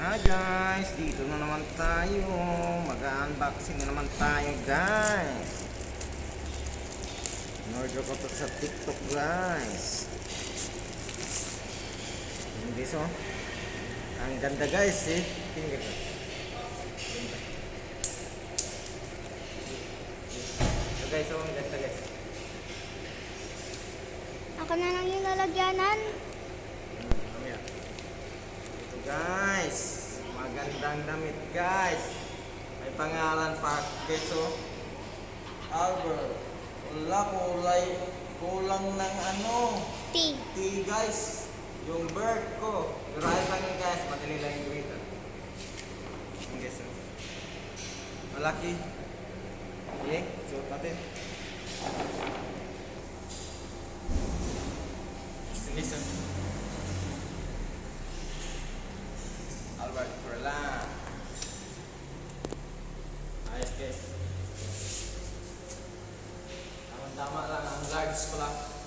Hi guys, dito na naman tayo. Mag-unboxing na naman tayo guys. Inorder ko to sa TikTok guys. Hindi so. Ang ganda guys eh. Tingnan ko. So guys, oh, ang ganda guys. Ako na lang yung lalagyanan. Mamaya. Ito guys, magandang damit guys. May pangalan pa keso. Albert. Wala kulay. Kulang ng ano. T. T guys. Yung bird ko. Right lang yun guys. Madali lang yung gawin. Yung guys. oh. Malaki. Okay, suot natin. Sige, sir. Albert Furlan. Ayos guys. Tama-tama lang ang large pala.